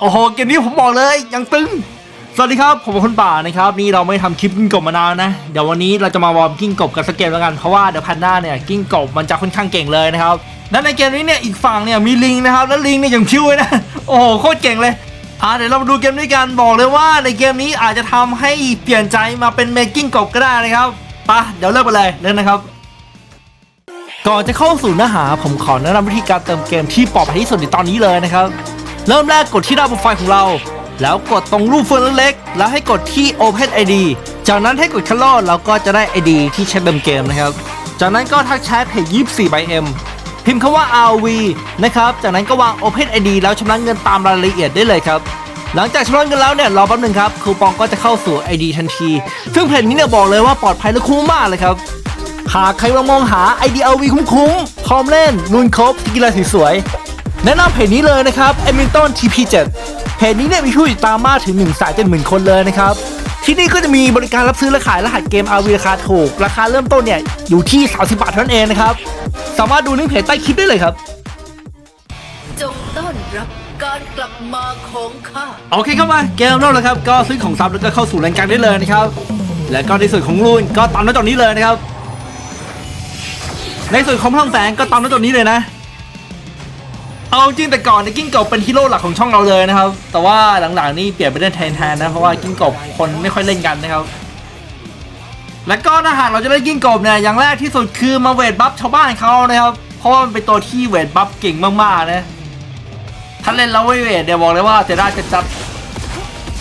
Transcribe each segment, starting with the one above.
โอ้โหเกมนี้ผมบอกเลยยังตึง สวัสดีครับ ผมเป็นคนป่านะครับ นี่เราไม่ทำคลิปกิ้งกบมานานนะ เดี๋ยววันนี้เราจะมาวอร์มกิ้งกบกันสักเกมแล้วกัน เพราะว่าเดี๋ยวพันหน้าเนี่ยกิ้งกบมันจะค่อนข้างเก่งเลยนะครับ และในเกมนี้เนี่ยอีกฝั่งเนี่ยมีลิงนะครับ แล้วลิงเนี่ยยังพิ้วเลยนะ โอ้โหโคตรเก่งเลย อ่าเดี๋ยวเรามาดูเกมนี้กัน บอกเลยว่าในเกมนี้อาจจะทำให้เปลี่ยนใจมาเป็นเมกิ้งกบก็ได้นะครับไปะเดี๋ยวเริ่มไปเลยเริ่มนะครับก่อนจะเข้าสู่เนื้อหา ผมขอแนะนำวิธีการเติมเกมที่ปลอดภัยที่สุดในตอนนี้เลยนะครับ เริ่มแรกกดที่หน้าโปรไฟล์ของเรา แล้วกดตรงรูปเฟืองเล็กๆ แล้วให้กดที่ Open ID จากนั้นให้กดคัลลอเราก็จะได้ ID ที่ใช้เติมเกมนะครับ จากนั้นก็ทักแชทเพจ24 by M พิมพ์คำว่า RV นะครับ จากนั้นก็วาง Open ID แล้วชำระเงินตามรายละเอียดได้เลยครับ หลังจากชำระเงินแล้วเนี่ยรอแป๊บหนึงครับ คูปองก็จะเข้าสู่ ID ทันที ซึ่งเพจนี้เนี่ยบอกเลยว่าปลอดภัยและคุ้มมากเลยครับ หากใครมามองหา IDLV คุ้มๆ พร้อมเล่นลุนครบกีฬาสวยๆ แนะนำเพจนี้เลยนะครับ e m i l t o n TP7 เพจนี้เนี่ยมีผู้ติดตามมากถึง1นึ่งแสนเจ็ดหมื่นคนเลยนะครับ ที่นี่ก็จะมีบริการรับซื้อและขายรหัสเกม RV ราคาถูก ราคาเริ่มต้นเนี่ยอยู่ที่ 30 บาทเท่านั้นเองนะครับ สามารถดูลิงก์เพจใต้คลิปได้เลยครับ จงต้อนรับการกลับมาของข้า โอเคเข้ามาเกมเริ่มแล้วครับ ก็ซื้อของซับแล้วก็เข้าสู่แรงกลางได้เลยนะครับ และก็ในส่วนของรูนก็ตามหน้าจอนี้เลยนะครับ ในส่วนของพลังแสงก็ตามหน้าจอนี้เลยนะ เอาจริงแต่ก่อนเนี่ยกิ้งกบเป็นฮีโร่หลักของช่องเราเลยนะครับ แต่ว่าหลังๆนี่เปลี่ยนไปเล่นแทนแทนนะเพราะว่ากิ้งกบคนไม่ค่อยเล่นกันนะครับ และก็ถ้าหากเราจะเล่นกิ้งกบเนี่ยอย่างแรกที่สุดคือมาเวทบัฟชาวบ้านเขานะครับเพราะว่ามันเป็นตัวที่เวทบัฟเก่งมากๆนะถ้าเล่นแล้วไม่เวทเดี๋ยวบอกเลยว่าจะได้จะจัด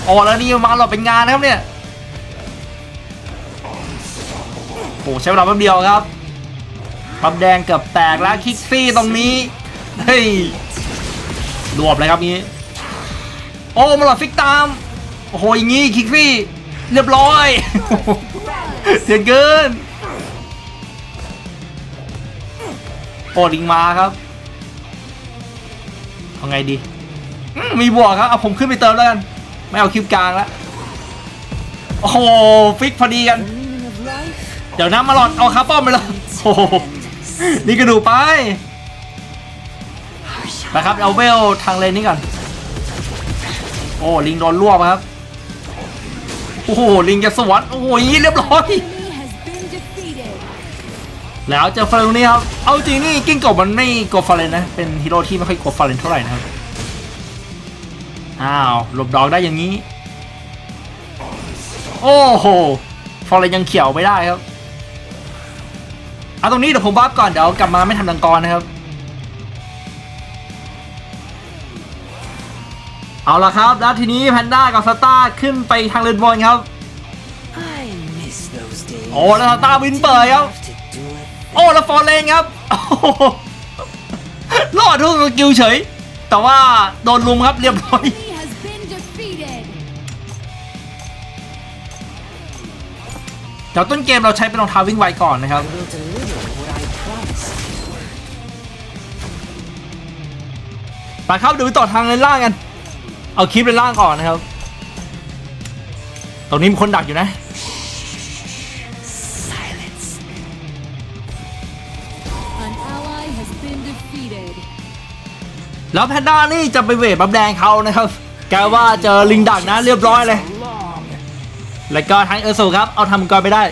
โอ้แล้วนี่มาเราเป็นงานนะครับเนี่ยโอ้ใช้เวลาแป๊บเดียวครับปั๊บแดงเกือบแตกแล้วคิกซี่ตรงนี้ เฮ้ย รวบเลยครับนี้ โอ้มาหลอดฟิกตาม โอ้โหอย่างงี้คิกซี่ เรียบร้อย เสียเกินโอ้ลิงมาครับเอาไงดีอืมมีบวกครับเอาผมขึ้นไปเติมแล้วกัน ไม่เอาคิวกลางแล้วโอ้โหฟิกพอดีกัน เดี๋ยวน้ำมาหลอดเอาคาร์ป้อมไปเลยโอ้โหนี่ก็ดูไป นะครับเอาเวลทางเลนนี้ก่อน โอ้ลิงโดนรวบครับ โอ้โหลิงจะสวนโอ้โหอย่างนี้เรียบร้อย แล้วเจอฟาเรนนี่ครับ เอาจริงนี่กิ้งกบมันไม่กลัวฟาเรนนะ เป็นฮีโร่ที่ไม่ค่อยกลัวฟาเรนเท่าไหร่นะครับ อ้าวหลบดอกได้อย่างนี้ โอ้โหฟาเรนยังเขียวไม่ได้ครับ เอาตรงนี้เดี๋ยวผมบัฟก่อนเดี๋ยวกลับมาไม่ทันดังกรนะครับ เอาละครับ แล้วทีนี้แพนด้ากับสตาร์ขึ้นไปทางเลนบอลครับ I miss those days โอ้แล้วสตาร์วินเปิดครับ to do it โอ้แล้วฟอร์เลนครับโอ้โหรอดทุกสกิลเฉย แต่ว่าโดนลุมครับเรียบร้อย He has been defeated. เดี๋ยวต้นเกมเราใช้เป็นรองเท้าวิ่งไวก่อนนะครับ will deliver what I promised ไปครับเดี๋ยวไปต่อทางเลนล่างกัน เอาคลิปเลนล่างก่อนนะครับ ตรงนี้มีคนดักอยู่นะ silence An ally has been defeated. แล้วแพนด้านี่จะไปเวทบับแดงเขานะครับ แกว่าเจอลิงดักนะเรียบร้อยเลย แล้วก็ทั้งเออร์โซครับ เอาทำมังกรไปได้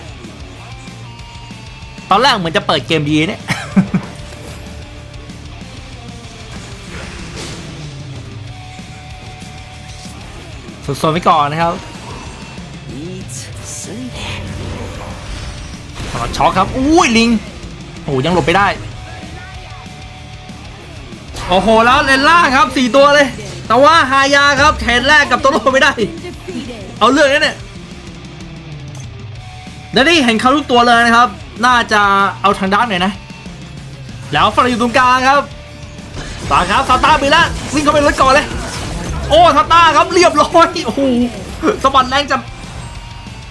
ตอนแรกเหมือนจะเปิดเกมดีเนี่ย สุดโซนไว้ก่อนนะครับ eat sleep ต่อช็อคครับ อุ้ยลิง โอ้ยังหลบไปได้ โอ้โห แล้วเลนล่างครับสี่ตัวเลย แต่ว่าฮายาครับแทนแรกกับตัวโลไม่ได้ Been defeated. เอาเรื่องนี้เนี่ยเดนนี่เห็นเขาทุกตัวเลยนะครับ น่าจะเอาทางด้านหน่อยนะ แล้วฟาร์อยู่ตรงกลางครับตาครับซาต้าไปแล้ววิ่งเข้าไปรถก่อนเลย โอ้ซาต้าครับเรียบร้อยโอ้โหสะบัดแรงจะ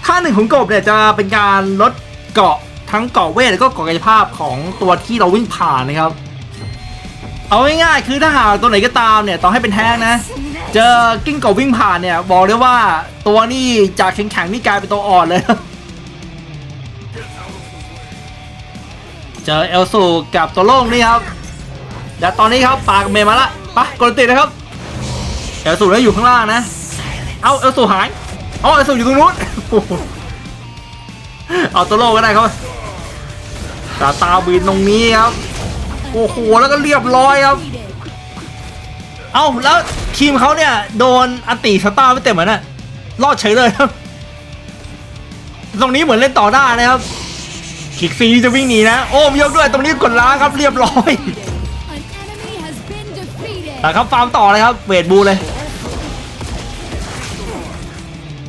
ท่าหนึ่งของกบเนี่ยจะเป็นการลดเกาะทั้งเกาะเวทแล้วก็เกาะกายภาพของตัวที่เราวิ่งผ่านนะครับ เอาง่ายๆคือถ้าหากตัวไหนก็ตามเนี่ยต่องให้เป็นแท้งนะ เจอกิ้งก่าวิ่งผ่านเนี่ย บอกเลยว่าตัวนี่จากแข็งๆนี่กลายเป็นตัวอ่อนเลย เจอเอลสูกับตัวโล่งนี่ครับ และตอนนี้ครับปากเมย์มาละไปกดติดนะครับ เอลสูแล้วอยู่ข้างล่างนะ เอาเอลสูหายเอาเอลสูอยู่ตรงนู้นโอ้โหเอาตัวโลกก็ได้ครับตาตาบินตรงนี้ครับโอ้โหแล้วก็เรียบร้อยครับ Defeated. เอาแล้วทีมเขาเนี่ยโดนอันติสตาร์ไม่เต็มเหมือนน่ะรอดเฉยเลยครับ ตรงนี้เหมือนเล่นต่อหน้านะครับคิกซีจะวิ่งหนีนะ โอ้มยกด้วยตรงนี้กดล้างครับเรียบร้อย นะครับฟาร์มต่อเลยครับเวทบูเลย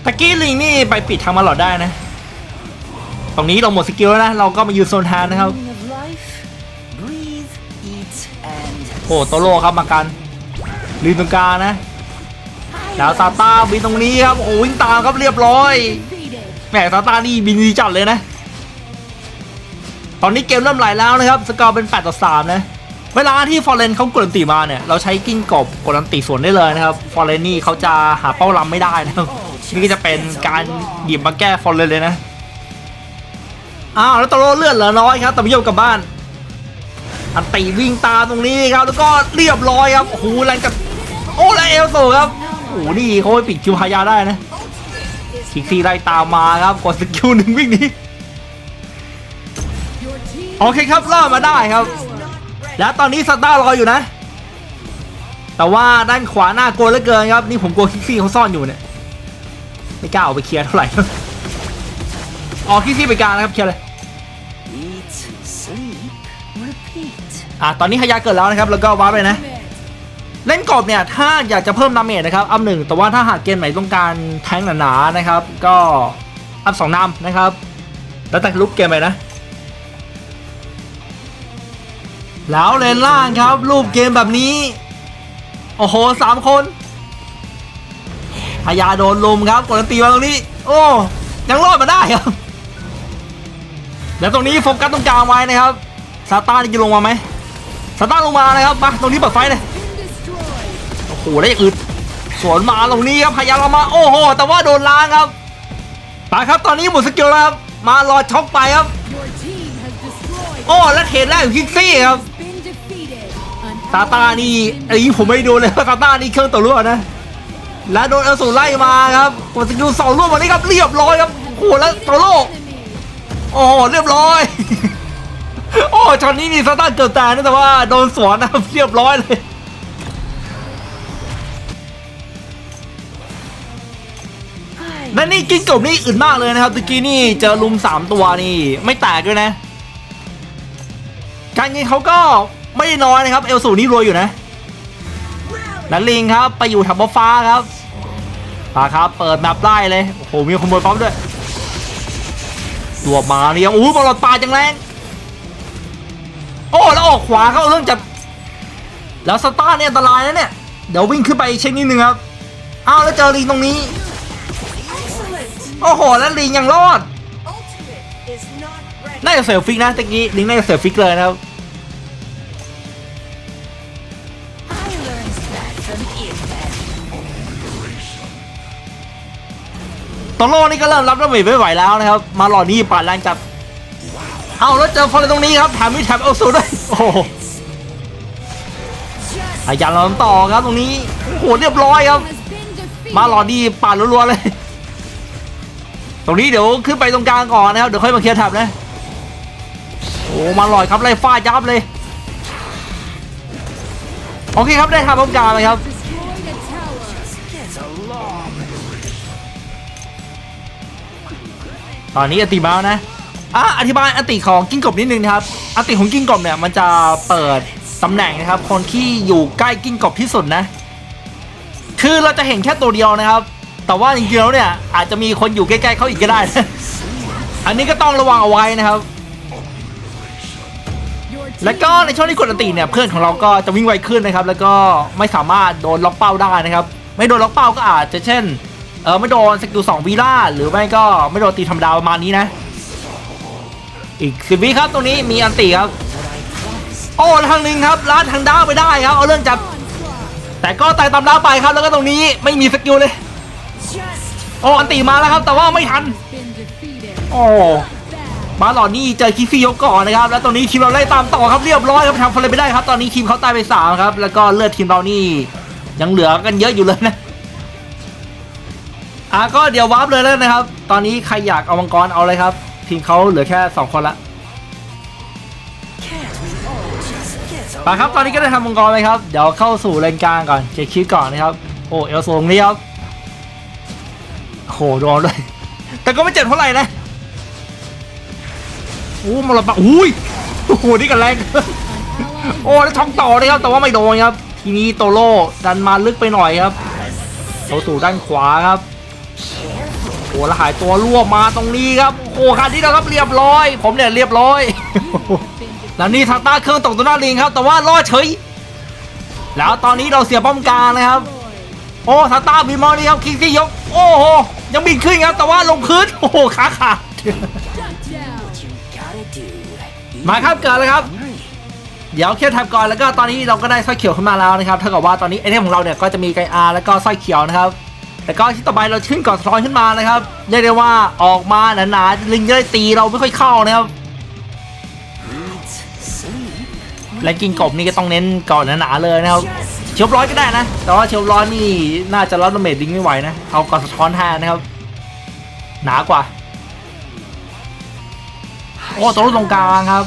ตะกี้ลิงนี่ไปปิดทางมาหลอดได้นะ ตรงนี้เราหมดสกิลแล้วนะ เราก็มายืนโซนแทนนะครับ โอ้โตโร่ครับมากันลืมตรงกลางนะแล้วซาต้าบินตรงนี้ครับ โอ้วิ่งตามครับเรียบร้อย แหมซาต้านี่บินดีจัดเลยนะ ตอนนี้เกมเริ่มไหลแล้วนะครับ สกอร์เป็น8ต่อ3นะ เวลาที่ฟอร์เรนเขากดอันตีมาเนี่ย เราใช้กิ้งกบกดอันตีสวนได้เลยนะครับ ฟอร์เรนนี่เขาจะหาเป้าลำไม่ได้นะครับ นี่ก็จะเป็นการหยิบมาแก้ฟอร์เรนเลยนะ อ้าวแล้วตโรเลือดเหลือน้อยครับแต่ไม่ยอมกลับบ้าน อันตีวิ่งตามตรงนี้ครับ แล้วก็เรียบร้อยครับ โอ้โหแรงกับโอ้แล้วเอลโซครับ โอ้โหนี่เขาไปปิดคิวฮายาได้นะคิกซี่ไล่ตามมาครับกดสกิลหนึ่งวิ่งหนี Your team โอเคครับรอดมาได้ครับ แล้วตอนนี้สตาร์รออยู่นะ แต่ว่าด้านขวาหน้ากลัวเหลือเกินครับนี่ผมกลัวคิกซี่เขาซ่อนอยู่เนี่ยไม่กล้าออกไปเคลียร์เท่าไหร่ออกคิกซี่ไปกลางนะครับเคลียร์เลย eat sleep repeat อะตอนนี้ฮายาเกิดแล้วนะครับ แล้วก็วาร์ปไปนะ commit. เล่นกรอบเนี่ย ถ้าอยากจะเพิ่มดาเมจนะครับ อัพหนึ่งแต่ว่าถ้าหากเกมไหนต้องการแทงหนาๆนะครับ ก็อัพสองนำนะครับ แล้วแต่ลุกเกมไปนะ แล้วเลนล่างครับรูปเกมแบบนี้ โอ้โหสามคนพยาโดนลุมครับกดตีมาตรงนี้ โอ้ยังรอดมาได้ครับ แล้วตรงนี้โฟกัสตรงกลางไว้นะครับซาต้านี่จะลงมาไหมซาต้าลงมานะครับมาตรงนี้เปิดไฟเลยโอ้โหได้อื่นสวนมาตรงนี้ครับพยายาเอามาโอ้โห แต่ว่าโดนล้างครับไปครับตอนนี้หมดสกิลแล้วครับมารอช็อกไปครับโอ้และเทรดแรกอยู่คิกซี่ครับ ซาต้านี่ไอ้ผมไม่ดูเลยว่าซาต้านี่เครื่องต่อรั่วนะ และโดนเอลสูไล่มาครับกดสกิลสองร่วมวันนี้ครับเรียบร้อยครับโหแล้วโตโร่ enemy. โอ้เรียบร้อย โอ้ช็อตนี้นี่ซาต้าเกือบตายนะแต่ว่าโดนสวนนะเรียบร้อยเลยและนี่กินกบนี่อื่นมากเลยนะครับตะกี้นี่เจอลุมสามตัวนี่ ไม่แตกด้วยนะ การยิงเขาก็ ไม่ได้น้อยนะครับเอลสูนี่รวยอยู่นะและลิงครับไปอยู่แถบฟ้าครับมาครับเปิดแมปไล่เลยโอ้โหมีขโมยป๊อปด้วยรวบมาเนี่ยโอ้โหบอลลอดปลาจังแรงโอ้แล้วออกขวาเข้าเรื่องจับแล้วสตาร์เนี่ยอันตรายนะเนี่ยเดี๋ยววิ่งขึ้นไปเช็คนิดนึงครับอ้าวแล้วเจอลิงตรงนี้โอ้โหแล้วลิงยังรอด ultimate is not ready น่าจะเซลฟิกนะตะกี้ลิงน่าจะเซลฟิกเลยนะครับ โตโร่นี่ก็เริ่มรับระเบิดไม่ไหวแล้วนะครับ มาหลอนี่ปาดแรงจัดเอาแล้วเจอฟอลเลยตรงนี้ครับแถมมีแถมเอลซูด้วยโอ้โหอายันเราต่อครับตรงนี้โอ้โหเรียบร้อยครับ มาหลอนี่ปาดรัวๆเลย ตรงนี้เดี๋ยวขึ้นไปตรงกลางก่อนนะครับเดี๋ยวค่อยมาเคลียร์แถบนะโอ้มาหล่อดครับไล่ฟาดยับเลยโอเคครับได้ทำตรงกลางเลยครับ ตอนนี้อติมาแล้วนะอะอธิบายอติของกิ้งกบนิดนึงนะครับอติของกิ้งกบเนี่ยมันจะเปิดตำแหน่งนะครับ คนที่อยู่ใกล้กิ้งกบที่สุดนะ คือเราจะเห็นแค่ตัวเดียวนะครับ แต่ว่าจริงๆแล้วเนี่ยอาจจะมีคนอยู่ใกล้ๆเขาอีกก็ได้นะอันนี้ก็ต้องระวังเอาไว้นะครับ แล้วก็ในช่วงที่กดอติเนี่ยเพื่อนของเราก็จะวิ่งไวขึ้นนะครับ แล้วก็ไม่สามารถโดนล็อกเป้าได้นะครับ ไม่โดนล็อกเป้าก็อาจจะเช่น เออไม่โดนสกิลสองวีล่าหรือไม่ก็ไม่โดนตีธรรมดาประมาณนี้นะ อีกสิบวิครับตรงนี้มีอันติครับ โอ้ทางหนึ่งครับล้าทางดาวไปได้ครับ เอาเรื่องจับ แต่ก็ไต่ตามดาวไปครับแล้วก็ตรงนี้ไม่มีสกิลเลย โอ้อันติมาแล้วครับ แต่ว่าไม่ทัน โอ้มาหลอดนี่เจอคิฟี่ยกก่อนนะครับ แล้วตอนนี้ทีมเราไล่ตามต่อครับเรียบร้อยครับทำฟอลเลยไม่ได้ครับ ตอนนี้ทีมเขาตายไปสามครับแล้วก็เลือดทีมเรานี่ยังเหลือกันเยอะอยู่เลยนะ อะก็เดี๋ยววาร์ปเลยแล้วนะครับ ตอนนี้ใครอยากเอามังกรเอาเลยครับ ทีมเขาเหลือแค่ 2 คนละไปครับตอนนี้ก็ได้ทำมังกรเลยครับ เดี๋ยวเข้าสู่เลนกลางก่อนเช็คคิดก่อนนะครับ โอ้เอลสูงนี้ครับโหโดนด้วยแต่ก็ไม่เจ็บเท่าไหร่นะโอ้มาละปะอุ้ยโอ้โหนี่กันแรงโอ้แล้วช่องต่อเลยครับแต่ว่าไม่โดนครับ ทีนี้โตโร่ดันมาลึกไปหน่อยครับเข้าสู่ด้านขวาครับ โอ้แล้วหายตัวรั่วมาตรงนี้ครับโอ้คันนี้นะครับเรียบร้อย ผมเนี่ยเรียบร้อยแล้วนี่ทางต้าเครื่องตกตัวหน้าลิงครับ แต่ว่ารอดเฉยแล้วตอนนี้เราเสียป้อมกลางนะครับ โอ้ทาต้าบีมอนี่ครับคิกซี่ยกโอ้โหยังบินขึ้นครับแต่ว่าลงพื้นโอ้โหขาขาดมาครับเกิดเลยครับเดี๋ยวเคลียร์แท็บก่อนแล้วก็ตอนนี้เราก็ได้สร้อยเขียวขึ้นมาแล้วนะครับเท่ากับว่าตอนนี้ไอเทมของเราเนี่ยก็จะมีไกอาร์แล้วก็สร้อยเขียวนะครับ แล้วก็ที่ต่อไปเราขึ้นก่อนสะท้อนขึ้นมานะครับเรียกได้ว่าออกมาหนาๆลิงจะได้ตีเราไม่ค่อยเข้านะครับแรงกิงกบนี่ก็ต้องเน้นก่อนหนาๆเลยนะครับเชียวร้อยก็ได้นะ แต่ว่าเชียวร้อยนี่น่าจะรับดาเมจลิงไม่ไหวนะเอาก่อนสะท้อนแทนนะครับ หนากว่าโอ้ตัวตรงกลางครับ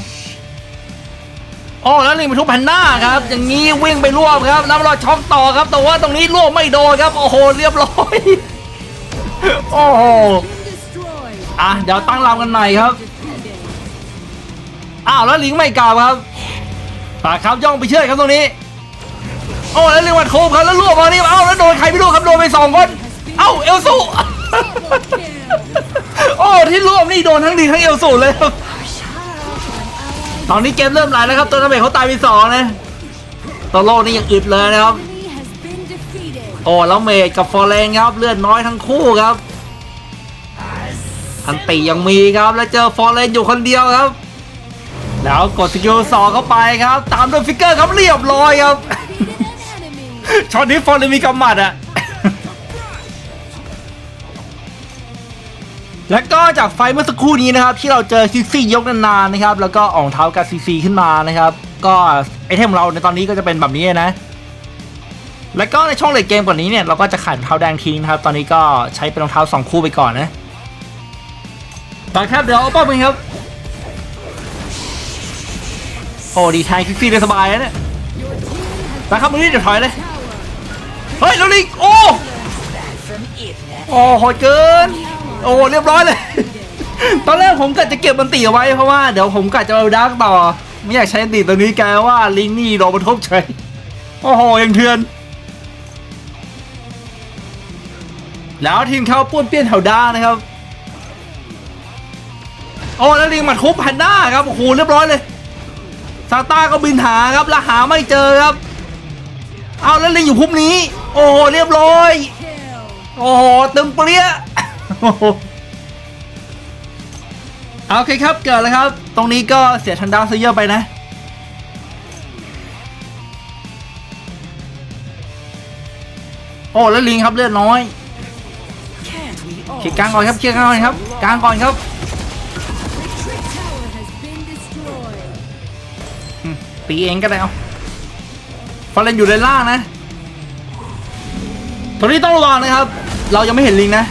โอ้แล้วลิงไปทุบแผ่นหน้าครับ อย่างนี้วิ่งไปรวบครับแล้วราช็อกต่อครับ แต่ว่าตรงนี้รวบไม่โดนครับ โอ้โห เรียบร้อย โอ้โหอะเดี๋ยวตั้งรำกันใหม่ครับ อ้าวแล้วลิงไม่กลับครับปากครับย่องไปเชื่อครับตรงนี้ โอ้แล้วลิงมันโคบครับแล้วรวบมานี่เอ้าแล้วโดนใครไม่รู้ครับโดนไปสองคนเอ้าเอลซูโอ้ที่รวบนี่โดนทั้งดีทั้งเอลสูเลยครับ ตอนนี้เกมเริ่มไหลแล้วครับตัวนาเบะเขาตายไปสองนะตัวโลกนี่ยังอึดเลยนะครับ โอ้แล้วเมดกับฟอร์เรนครับเลือดน้อยทั้งคู่ครับอันติยังมีครับแล้วเจอฟอร์เรนอยู่คนเดียวครับ แล้วกดสกิลสองเข้าไปครับ ตามด้วยฟิกเกอร์ครับเรียบร้อยครับช็อตนี้ฟอร์เรนมีกำหมัดอะ แล้วก็จากไฟเมื่อสักครู่นี้นะครับที่เราเจอซิซี่ยกนานๆนะครับแล้วก็อ่องเท้ากับซีซีขึ้นมานะครับ ก็ไอเทมเราในตอนนี้ก็จะเป็นแบบนี้นะ แล้วก็ในช่องเลดเกมกว่านี้เนี่ยเราก็จะขายรองเท้าแดงทิ้งนะครับ ตอนนี้ก็ใช้เป็นรองเท้าสองคู่ไปก่อนนะต่อครับเดี๋ยวเอาป้อมไปครับโอ้ดีแทงคิซี่ได้สบายนะเนี่ยนะครับมือนี้เดี๋ยวถอยเลยเฮ้ยแล้วลิงโอ้โอ้โหดเกิน โอ้เรียบร้อยเลย ตอนแรกผมกะจะเก็บมันตีเอาไว้เพราะว่าเดี๋ยวผมกะจะเอาดาร์กต่อ ไม่อยากใช้อันตีตัวนี้แกว่าลิงนี่โดนมันทบเฉยโอ้โหยังเทือน แล้วทีมเขาป้วนเปี้ยนแถวด้านนะครับ โอ้แล้วลิงมาทุบแพนด้าครับโอ้โหเรียบร้อยเลยซาต้าก็บินหาครับแล้วหาไม่เจอครับ เอาแล้วลิงอยู่พุ่มนี้ โอ้โหเรียบร้อย โอ้โหตึงเปรี้ย โอ้โหเอาโอเคครับเกิดแล้วครับ ตรงนี้ก็เสียทันดาวซะเยอะไปนะ โอ้แล้วลิงครับเลือดน้อยเคลียกลางก่อนครับเคลียกลางก่อนครับกลางก่อนครับ Tower has been destroyed. ตีเองก็ได้เอาฟอร์เรนอยู่ในล่างนะตรงนี้ต้องระวังนะครับ เรายังไม่เห็นลิงนะ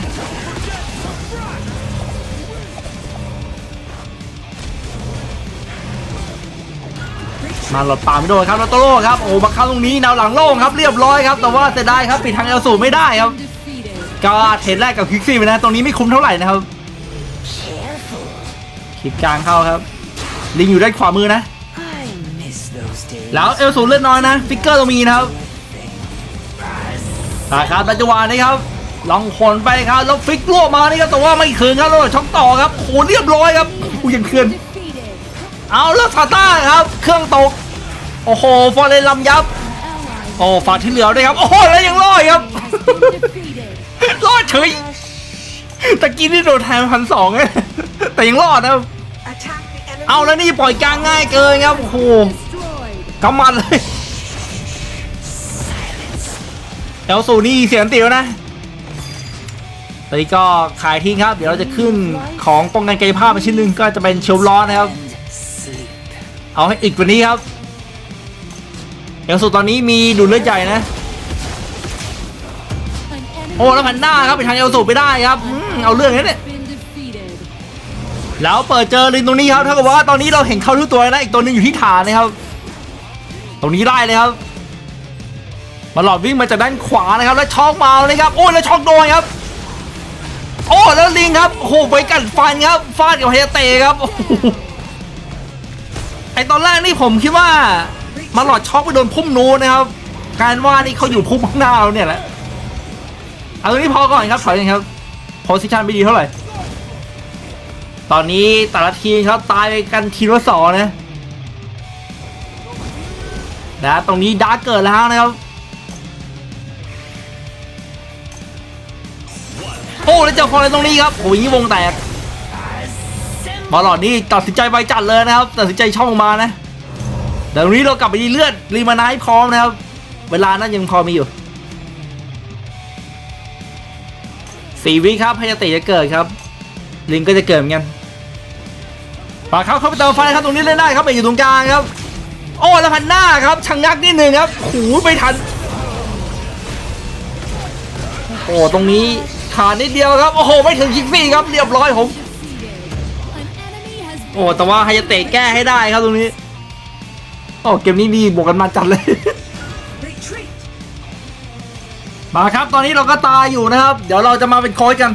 มาหลดป่าไม่โดนครับแล้วโตโร่ครับโอ้บักเข้าตรงนี้แนวหลังโล่งครับเรียบร้อยครับแต่ว่าเสียดายครับปิดทางเอลสูไม่ได้ครับก็เทรดแรกกับคิกซี่ไปนะตรงนี้ไม่คุ้มเท่าไหร่นะครับคลิปกลางเข้าครับ ลิงอยู่ด้านขวามือนะ แล้วเอลสูเลือดน้อยนะฟิกเกอร์ตรงนี้นะครับตาครับปัจจุบันนี้ครับลองขนไปครับแล้วฟิกลวมานี่ครับแต่ว่าไม่คืนครับแล้วช็อกต่อครับโอ้โหเรียบร้อยครับอู้ยังเคืน Defeated. เอาแล้วซาต้าครับ เครื่องตก โอ้โหฟอร์เรนลำยับ โอ้ฝากที่เหลือด้วยครับ โอ้โหแล้วยังรอดครับ รอดเฉยตะกี้นี่โดนแทนพันสองแต่ยังรอดนะเอาแล้วนี่ปล่อยกลางง่ายเกินครับ โอ้โหกำมันเลยเอลสูนี่เสียงติวนะตอนนี้ก็ขายทิ้งครับ เดี๋ยวเราจะขึ้นของป้องกันกายภาพมาชิ้นหนึ่งก็จะเป็นเชลล้อนะครับ เอาให้อีกกว่านี้ครับ เอลสูตอนนี้มีดูดเลือดใหญ่นะ โอ้แล้วพันหน้าครับไปทางเอลสูไปได้ครับอืมเอาเรื่องนี้เนี่ยแล้วเปิดเจอลิงตรงนี้ครับเท่ากับว่าตอนนี้เราเห็นเขาทุกตัวแล้วนะอีกตัวหนึงอยู่ที่ฐานนะครับ ตรงนี้ได้เลยครับมาหลอดวิ่งมาจากด้านขวานะครับ แล้วช็อกมาเลยครับโอ้แล้วช็อกโดนครับโอ้แล้วลิงครับโอ้โหไปกัดฟันครับฟาดกับเฮเตครับไอตอนแรกนี่ผมคิดว่า มาหลอดช็อกไปโดนพุ่มนูนะครับ การว่านี่เขาอยู่พุ่มข้างหน้าเราเนี่ยแหละเอาตรงนี้พอก่อนครับถอยกันครับโพสิชันไม่ดีเท่าไหร่ ตอนนี้แต่ละทีมครับตายไปกันทีละสองนะนะตรงนี้ดาร์กเกิดแล้วนะครับ โอ้แล้วเจอฟอร์เรนตรงนี้ครับโอ้ยวงแตกบอลหลอดนี่ตัดสินใจไวจัดเลยนะครับ ตัดสินใจช่องมานะ เดี๋ยวนี้เรากลับไปดีเลือดรีมานท์พร้อมนะครับ เวลานั้นยังพอมีอยู่สี่วิครับพยาติจะเกิดครับ ลิงก็จะเกิดเหมือนกันปากเขาเข้าไปเติมไฟครับตรงนี้เล่นได้ครับไปอยู่ตรงกลางครับ โอ้แล้วพันหน้าครับชังงักนิดหนึ่งครับหูไม่ทันโอ้ตรงนี้ขาดนิดเดียวครับโอ้โหไม่ถึงคิกซี่ครับเรียบร้อยผมโอ้แต่ว่าไฮยาเตะแก้ให้ได้ครับตรงนี้ โอ้เกมนี้นี่บวกกันมาจัดเลย มาครับตอนนี้เราก็ตายอยู่นะครับ เดี๋ยวเราจะมาเป็นโค้ชกัน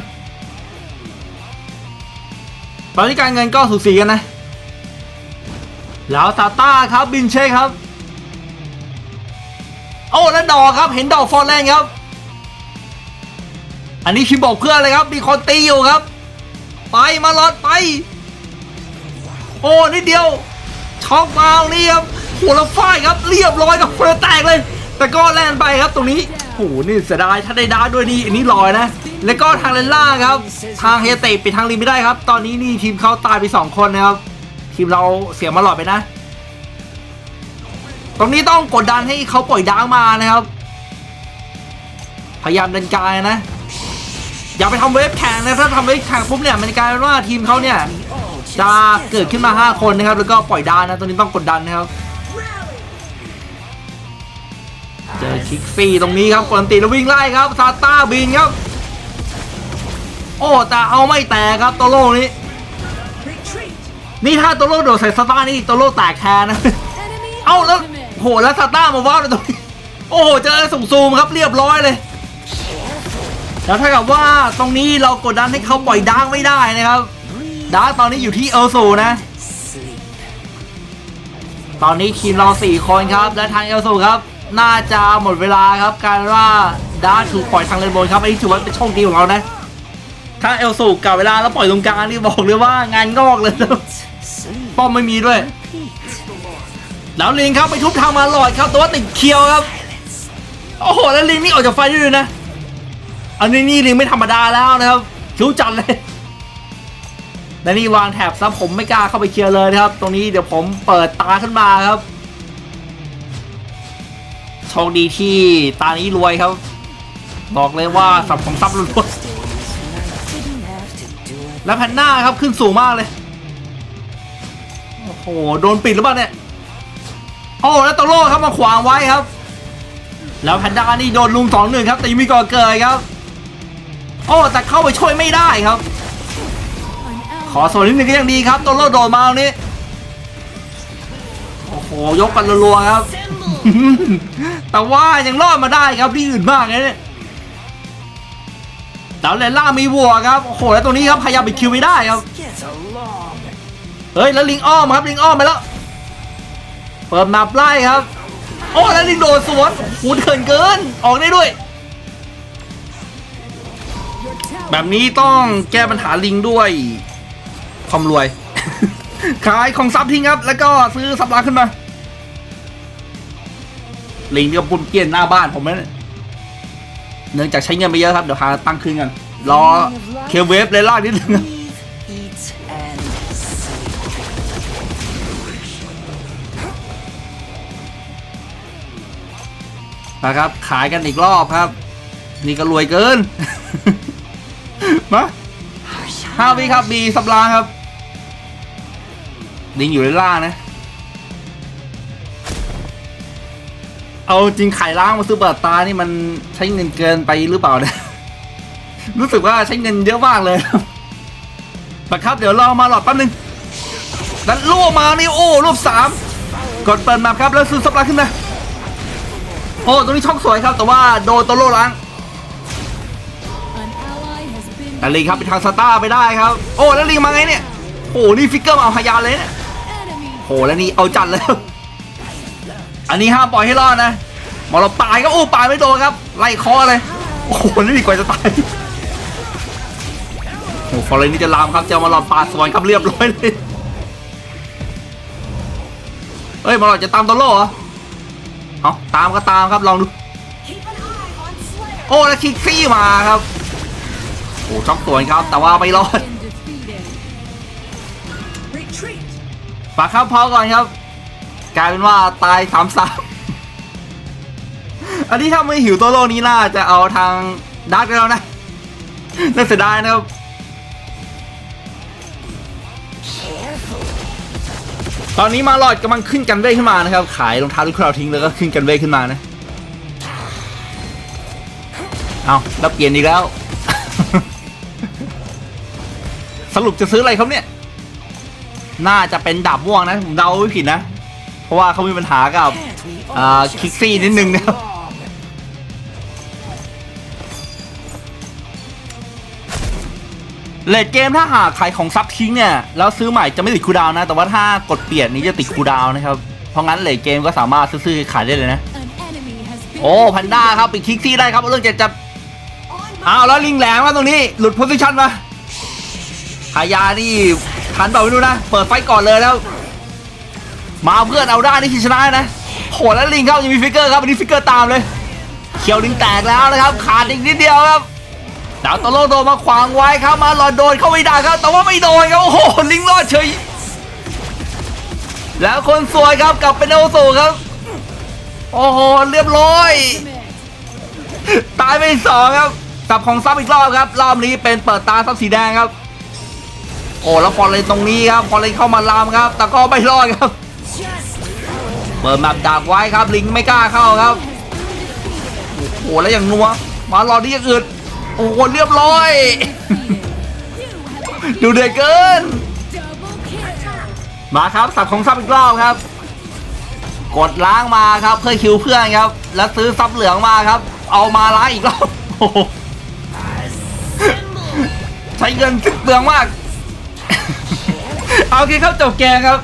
ตอนนี้การเงินก็สูสีกันนะ แล้วซาต้าครับบินเช่ครับ โอ้แล้วดอกครับเห็นดอกฟอร์แลนด์ครับ อันนี้คิมบอกเพื่อนเลยครับ มีคนตีอยู่ครับ ไปมาลอดไป โอ้นิดเดียวช็อกมาตรงนี้ ครับหัวเราฝ้ายครับเรียบร้อยกับเฟรแตกเลย แต่ก็แลนไปครับตรงนี้โอ้โหนี่เสียดายถ้าได้ดาร์ด้วยนี่อันนี้ลอยนะ แล้วก็ทางเลนล่างครับ ทางเฮเตปิดทางริมไม่ได้ครับ ตอนนี้นี่ทีมเขาตายไปสองคนนะครับ ทีมเราเสียมาหลอดไปนะ ตรงนี้ต้องกดดันให้เขาปล่อยดาร์มานะครับ พยายามเดินกายนะ อย่าไปทำเวฟแข่งนะถ้าทำเวฟแข่งปุ๊บเนี่ยมันกลายเป็นว่าทีมเขาเนี่ยจะเกิดขึ้นมา 5 คนนะครับ แล้วก็ปล่อยดาวนะ ตรงนี้ต้องกดดันนะครับ เจอคิกซี่ตรงนี้ครับกดตีแล้ววิ่งไล่ครับซาต้าบินครับ โอ้แต่เอาไม่แตกครับโตโร่นี้ นี่ถ้าโตโร่โดดใส่ซาต้านี่โตโร่แตกแทนนะ เอ้าแล้วโหแล้วซาต้ามาว้าวตรงนี้โอ้โหเจอส่งซูมครับเรียบร้อยเลย แล้วถ้ากับว่าตรงนี้เรากดดันให้เขาปล่อยดาร์กไม่ได้นะครับดาร์กตอนนี้อยู่ที่เอลซูนะตอนนี้ทีมเราสี่คนครับ และทางเอลซูครับ น่าจะหมดเวลาครับการว่าดาร์ถูกปล่อยทางเลนบนครับอันนี้ถือว่าเป็นโชคดีของเรานะ ถ้าเอลซูกลับเวลาแล้วปล่อยตรงกลางนี่บอกเลยว่างานงอกเลยป้อมไม่มีด้วย แล้วลิงครับไปทุบทางมาหลอดครับแต่ว่าติดเคียวครับ โอ้โหแล้วลิงนี่ออกจากไฟด้ด้วยนะ อันนี้นี่ลิงไม่ธรรมดาแล้วนะครับคิ้วจัดเลยและนี่วางแถบซับผมไม่กล้าเข้าไปเคลียร์เลยนะครับ ตรงนี้เดี๋ยวผมเปิดตาขึ้นมาครับ โชคดีที่ตานี้รวยครับ บอกเลยว่าสับผมซับรวย Days when I didn't have to do it. แล้วแพนหน้าครับขึ้นสูงมากเลย โอ้โห โดนปิดหรือเปล่าเนี่ย โอ้แล้วตโร่ครับมาขวางไว้ครับ แล้วแพนด้านี่โดนลุมสองหนึ่งครับแต่ยังมีก่อเกิดครับ โอ้แต่เข้าไปช่วยไม่ได้ครับ ขอส่วนนิดนึงก็ยังดีครับตโร่โดนมาตรงนี้โอ้โห ยกกันรัวๆครับ แต่ว่ายังรอดมาได้ครับที่อื่นมากเลยเนี่ยแล้วเลล่ามีวัวครับ โอ้โห แล้วตรงนี้ครับพยายามไปคิวไม่ได้ครับ เฮ้ย แล้วลิงอ้อมครับ ลิงอ้อมไปแล้ว เปิดมาไล่ครับ โอ้ แล้วลิงโดดสวนโอ้โหเถินเกิน ออกได้ด้วย แบบนี้ต้องแก้ปัญหาลิงด้วยความรวย ขายของซับทิ้งครับ แล้วก็ซื้อซับลาขึ้นมา ลิงนี่ก็ปุ่นเกลียนหน้าบ้านผมนะเนี่ยเนื่องจากใช้เงินไปเยอะครับ เดี๋ยวหาตั้งคืนกัน รอเคเวฟเลยล่านิดนึงนะครับ ขายกันอีกรอบครับ นี่ก็รวยเกิน มาห้าวิครับ มีสับลางครับ ลิงอยู่ในล่างนะ เอาจริงขายล้างมาซื้อเปิดตานี่มันใช้เงินเกินไปหรือเปล่าเนี่ยรู้สึกว่าใช้เงินเยอะมากเลยนะครับเดี๋ยวรอมาหลอดแป๊บนึงแล้วล่วงมานี่โอ้รูปสามกดเปิดมปครับแล้วซื้อสับลาขึ้นมาโอ้ตรงนี้ช่องสวยครับ แต่ว่าโดนตโร่ล้างแต่ลิงครับไปทางสตาร์ไปได้ครับ โอ้แล้วลิงมาไงเนี่ยโอ้นี่ฟิกเกอร์มาเอาพยานเลยเนี่ยโอ้แล้วนี่เอาจัดเลย อันนี้ห้ามปล่อยให้รอดนะหมอเราปลายก็โอ้ปลายไม่โดนครับ ไล่คอเลย โอ้โหนี่ดีกว่าจะตายโอ้ฟอร์เรนนี่จะลามครับจะเอามาหลอดปาดสวนครับเรียบร้อยเลยเฮ้ยมาหลอดจะตามตัวโล่เหรอเอาตามก็ตามครับลองดู โอ้แล้วคิกซี่มาครับโอ้ช็อกสวนครับ แต่ว่าไม่รอด been defeated. retreat ฝากครับพอก่อนครับ กลายเป็นว่าตายสามสามอันนี้ถ้าไม่หิวตัวโลนี้น่าจะเอาทางดาร์กแล้วนะน่าเสียดายนะครับตอนนี้มาลอดกำลังขึ้นกันเว้ขึ้นมานะครับ ขายรองเท้าที่เราทิ้งแล้วก็ขึ้นกันเว้ขึ้นมานะเอาแล้วเปลี่ยนอีกแล้ว สรุปจะซื้ออะไรครับเนี่ย น่าจะเป็นดาบม่วงนะผมเดาไม่ผิดนะ ราะว่าเขามีปัญหากับคิกซี่นิดนึงนะครับเลดเกมถ้าหากขายของซับทิ้งเนี่ยแล้วซื้อใหม่จะไม่ติดคูดาวนะ แต่ว่าถ้ากดเปลี่ยนนี้จะติดคูดาวนะครับ เพราะงั้นเลดเกมก็สามารถซื้อขายได้เลยนะ โอ้พันด้าครับปิดคิกซี่ได้ครับเรื่องจะจะอ้าวแล้วลิงแหลมมาตรงนี้หลุดโพซิชันมาหายานี่ทันเปล่าไม่รู้นะ เปิดไฟก่อนเลยแล้ว มาเพื่อนเอาได้นี่คือชนะนะโหแล้วลิงเข้ายังมีฟิกเกอร์ครับอันนี้ฟิกเกอร์ตามเลยเขียวลิงแตกแล้วนะครับขาดอีกนิดเดียวครับดาวตโลโดนมาขวางไว้ครับมาหลอดโดนเข้าไม่ได้ครับ แต่ว่าไม่โดนครับโอ้โหลิงรอดเฉยแล้วคนสวยครับกลับเป็นโอโซครับโอ้โหเรียบร้อยตายไปสองครับสับของซับอีกรอบครับรอบนี้เป็นเปิดตาซับสีแดงครับ โอ้แล้วฟอร์เรนตรงนี้ครับฟอร์เรนเข้ามาลามครับ แต่ก็ไม่รอดครับ เปิดแมปดักไว้ครับลิงไม่กล้าเข้าครับโอ้โหแล้วอย่างนัวมารอที่ยังอื่นโอ้โหเรียบร้อย ดูเดือดเกิน มาครับสับของซับอีกรอบครับ กดล้างมาครับเพื่อคิวเพื่อนครับ แล้วซื้อซับเหลืองมาครับ เอามาล้างอีกรอบโอ้โหใช้เงินเปลืองมาก เอาโอเคครับจบเกมครับ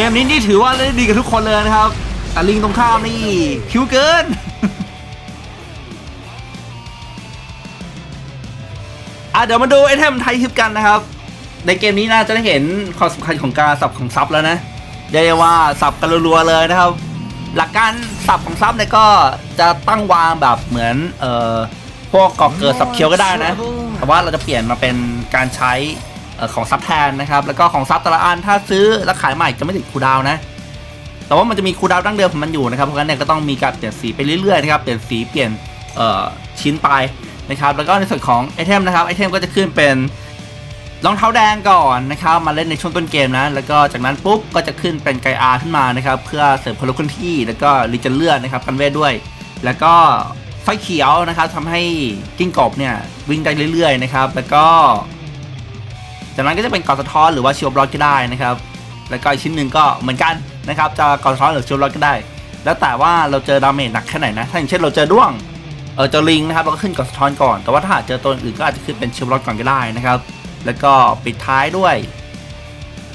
เกมนี้นี่ถือว่าเล่นดีกับทุกคนเลยนะครับแต่ลิงตรงข้ามนี่คิวเกินอะเดี๋ยวมาดูไอเทมไทยทิปกันนะครับ ในเกมนี้น่าจะได้เห็นความสำคัญของการสับของซับแล้วนะเรียกว่าสับกันรัวๆเลยนะครับ หลักการสับของซับเนี่ยก็จะตั้งวางแบบเหมือนเอ่อพวกกอกเกิดสับเคียวก็ได้นะ แต่ว่าเราจะเปลี่ยนมาเป็นการใช้ ของซับแทนนะครับ แล้วก็ของซับแต่ละอันถ้าซื้อแล้วขายใหม่จะไม่ติดคูดาวนะ แต่ว่ามันจะมีคูดาวดั้งเดิมของมันอยู่นะครับ เพราะฉะนั้นเนี่ยก็ต้องมีการเปลี่ยนสีไปเรื่อยๆนะครับ เปลี่ยนสีเปลี่ยนชิ้นไปนะครับ แล้วก็ในส่วนของไอเทมนะครับ ไอเทมก็จะขึ้นเป็นรองเท้าแดงก่อนนะครับ มาเล่นในช่วงต้นเกมนะ แล้วก็จากนั้นปุ๊บก็จะขึ้นเป็นไกอาขึ้นมานะครับ เพื่อเสริมพลเคลื่อนที่ แล้วก็รีเจนเลือดนะครับกันเวทด้วย แล้วก็ไฟเขียวนะครับทำให้กิ้งกบเนี่ยวิ่งได้เรื่อยๆนะครับ แล้วก็ จากนั้นก็จะเป็นกอดสะท้อนหรือว่าชิวบล็อกก็ได้นะครับ แล้วก็อีกชิ้นหนึ่งก็เหมือนกันนะครับจะกอดสะท้อนหรือชิวบล็อกก็ได้ แล้วแต่ว่าเราเจอดาเมจหนักแค่ไหนนะ ถ้าอย่างเช่นเราเจอด้วง เออเจอลิงนะครับเราก็ขึ้นกอดสะท้อนก่อน แต่ว่าถ้าหากเจอตัวอื่นก็อาจจะขึ้นเป็นชิวบล็อกก่อนก็ได้นะครับ แล้วก็ปิดท้ายด้วย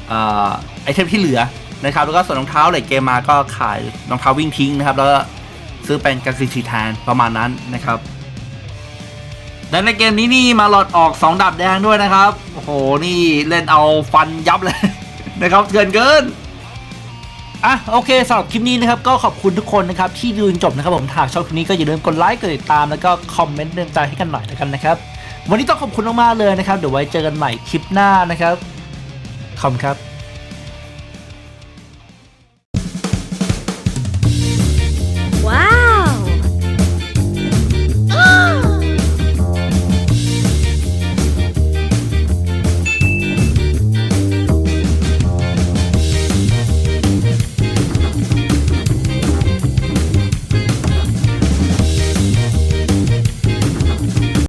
เอ่อไอเทมที่เหลือนะครับแล้วก็ส่วนรองเท้าเล็กเกมมาก็ขายรองเท้าวิ่งทิ้งนะครับ แล้วก็ซื้อเป็นกันซีทีแทนประมาณนั้นนะครับ และในเกมนี้นี่มาหลอดออก 2ดาบแดงด้วยนะครับ โอ้โห นี่เล่นเอาฟันยับเลย นะครับเกินเกินอะโอเคสำหรับคลิปนี้นะครับก็ขอบคุณทุกคนนะครับที่ดูจนจบนะครับผมถ้าชอบคลิปนี้ก็อย่าลืมกดไลค์กดติดตามแล้วก็คอมเมนต์เรื่องใจให้กันหน่อยแล้วกันนะครับ วันนี้ต้องขอบคุณมากๆเลยนะครับ เดี๋ยวไว้เจอกันใหม่คลิปหน้านะครับขอบคุณครับ